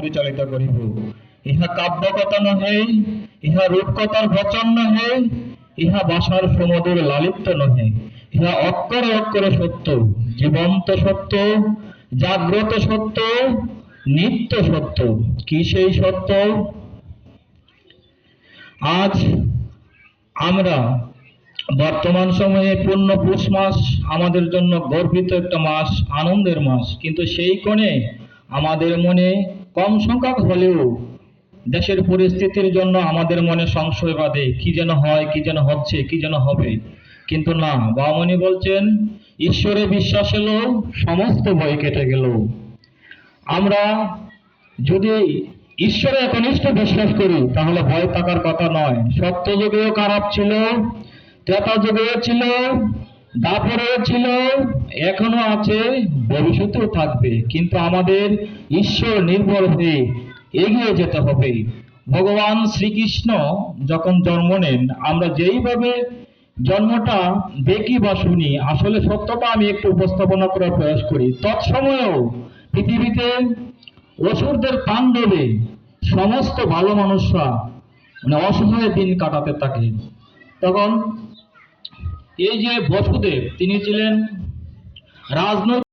পরিচালিত করিব। ইহা কাব্যকথা নহে, ইহা রূপকথার বচন নহে, ইহা ভাষার সমুদর লালিত্য নহে। ইহা অক্ষরে অক্ষরে সত্য, জীবন্ত সত্য, জাগ্রত সত্য, নিত্য সত্য। কি সেই সত্য? আজ আমরা বর্তমান সময়ে পূর্ণ পুষ মাস, আমাদের জন্য গর্বিত একটা মাস, আনন্দের মাস। কিন্তু সেই কোণে আমাদের মনে কম সংখ্যক হলেও দেশের পরিস্থিতির জন্য আমাদের মনে সংশয় বাঁধে, কি যেন হয়, কি যেন হচ্ছে, কি যেন হবে। কিন্তু না, বামনি বলছেন, ঈশ্বরে বিশ্বাস এলো, সমস্ত ভয় কেটে গেল। আমরা যদি ঈশ্বরে একনিষ্ঠ বিশ্বাস করি, তাহলে ভয় থাকার কথা নয়। সত্য যুগেও খারাপ ছিল ত্রেতা যুগেও ছিল দাপরেও ছিল, এখনও আছে, ভবিষ্যতেও থাকবে, কিন্তু আমাদের ঈশ্বর নির্ভর হয়ে এগিয়ে যেতে হবে। ভগবান শ্রীকৃষ্ণ যখন জন্ম নেন, আমরা যেইভাবে জন্মটা দেখি বা শুনি, আসলে সত্যটা আমি একটু উপস্থাপনা করার প্রয়াস করি। তৎসময়েও পৃথিবীতে অসুরদের তাণ্ডবে সমস্ত ভালো মানুষরা মানে অসহায় দিন কাটাতে থাকে। তখন এই যে বসুদেব তিনি ছিলেন রাজনৈতিক